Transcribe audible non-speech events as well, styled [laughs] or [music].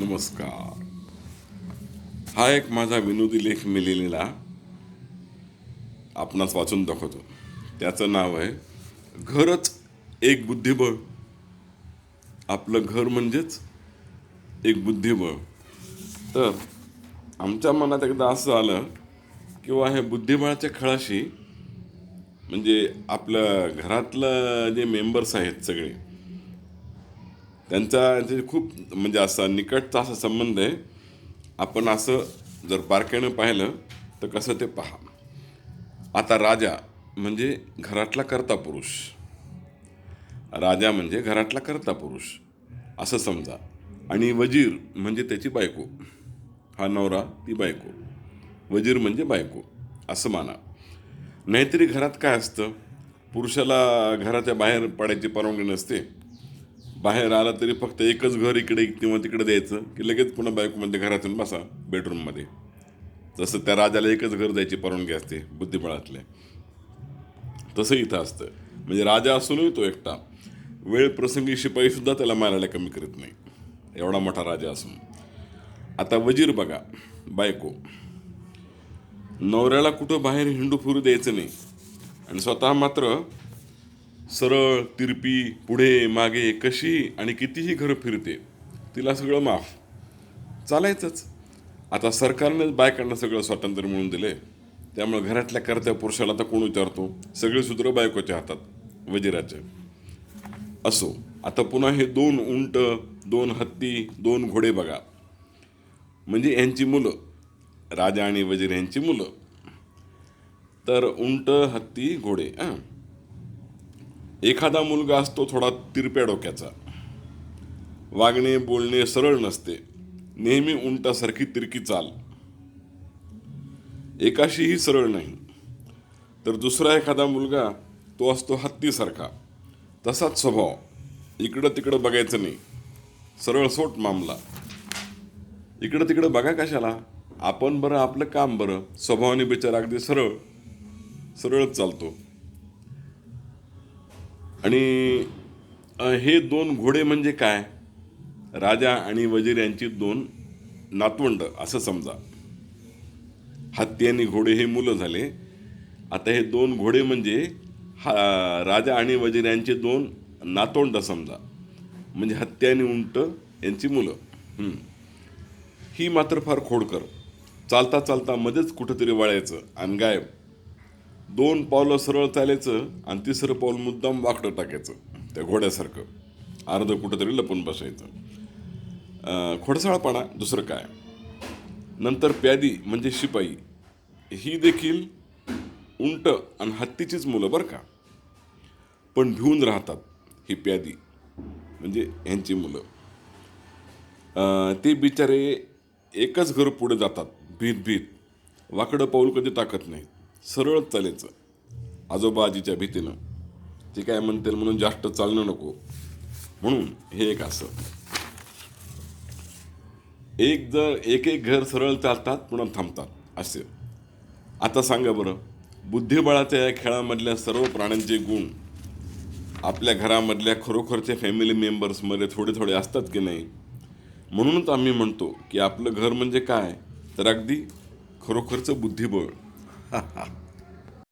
नमस्कार. हा एक माझा विनोदी लेख मी लिहिलेला आपणास वाचून दाखवतो. त्याचं नाव आहे घरच एक बुद्धिबळ. आपलं घर म्हणजेच एक बुद्धिबळ. तर आमच्या मनात एकदा असं आलं किंवा हे बुद्धिबळाच्या खेळाशी म्हणजे आपल्या घरातलं जे मेंबर्स आहेत सगळे त्यांचा खूप म्हणजे असा निकटचा असा संबंध आहे. आपण असं जर बारकाईनं पाहिलं तर कसं ते पहा. आता राजा म्हणजे घरातला करता पुरुष. राजा म्हणजे घरातला करता पुरुष. असं समजा. आणि वजीर म्हणजे त्याची बायको. हा नवरा ती बायको. वजीर म्हणजे बायको. असं माना. नाहीतरी घरात काय असतं? पुरुषाला घराच्या बाहेर पडायची परवानगी नसते. बाहेर आला तरी फक्त एकच घर इकडे किंवा तिकडे द्यायचं की लगेच पुन्हा बायकोमध्ये घरातून बसा बेडरूममध्ये जसं त्या राजाला एकच घर द्यायची परवानगी असते बुद्धिबळातले. तसं इथं असतं. म्हणजे राजा असूनही तो एकटा. वेळ प्रसंगी शिपाईसुद्धा त्याला मारायला कमी करीत नाही. एवढा मोठा राजा असून. आता वजीर बघा बायको. नवऱ्याला कुठं बाहेर हिंडू फिरू द्यायचं नाही. आणि स्वतः मात्र सरळ तिरपी पुढे मागे कशी आणि कितीही घरं फिरते तिला सगळं माफ. चालायचंच. आता सरकारनेच बायकांना सगळं स्वातंत्र्य मिळून दिले त्यामुळे घरातल्या कर्त्या पुरुषाला तर कोण विचारतो? सगळे सूत्र बायकोच्या हातात वजिराचे. असो आता पुन्हा हे दोन उंट दोन हत्ती दोन घोडे बघा. म्हणजे यांची मुलं राजा आणि वजीर यांची मुलं. तर उंट हत्ती घोडे हां. एखादा मुलगा असतो थोडा तिरप्या डोक्याचा. वागणे बोलणे सरळ नसते. नेहमी उंटासारखी तिरकी चाल. एकाशीही सरळ नाही. तर दुसरा एखादा मुलगा तो असतो हत्तीसारखा. तसाच स्वभाव. इकडं तिकडं बघायचं नाही. सरळ सोट मामला. इकडं तिकडं बघा कशाला. आपण बरं आपलं काम बरं. स्वभावाने बिचारा अगदी सरळ. सरळच चालतो. आणि हे दोन घोडे म्हणजे काय? राजा आणि वजीर यांची दोन नातवंड असं समजा. हत्ती आणि घोडे हे मुलं झाले. आता हे दोन घोडे म्हणजे हा राजा आणि वजीर यांचे दोन नातवंड समजा. म्हणजे हत्ती आणि उंट यांची मुलं. ही मात्र फार खोडकर. चालता चालता मध्येच कुठंतरी वळायचं. आणि गायब. दोन पावलं सरळ चालायचं आणि तिसरं पाऊल मुद्दाम वाकडं टाकायचं त्या घोड्यासारखं. अर्ध कुठंतरी लपून बसायचं. खोडसाळपणा दुसरं काय? नंतर प्यादी म्हणजे शिपाई. ही देखील उंट आणि हत्तीचीच मुलं बरं का? पण भिवून राहतात ही प्यादी म्हणजे ह्यांची मुलं. ते बिचारे एकच घर पुढे जातात भीत भीत वाकडं पाऊल कधी टाकत नाहीत. सरळ चालायचं आजोबा आजीच्या भीतीनं. ते काय म्हणतील म्हणून जास्त चालणं नको. म्हणून हे एक असं. एक जर एक एक घर सरळ चालतात पुन्हा थांबतात. असे. आता सांगा बरं बुद्धिबळाच्या या खेळामधल्या सर्व प्राण्यांचे गुण आपल्या घरामधल्या खरोखरच्या फॅमिली मेंबर्समध्ये थोडे थोडे असतात की नाही? म्हणूनच आम्ही म्हणतो की आपलं घर म्हणजे काय? तर अगदी खरोखरचं बुद्धिबळ. 哈 [laughs] 哈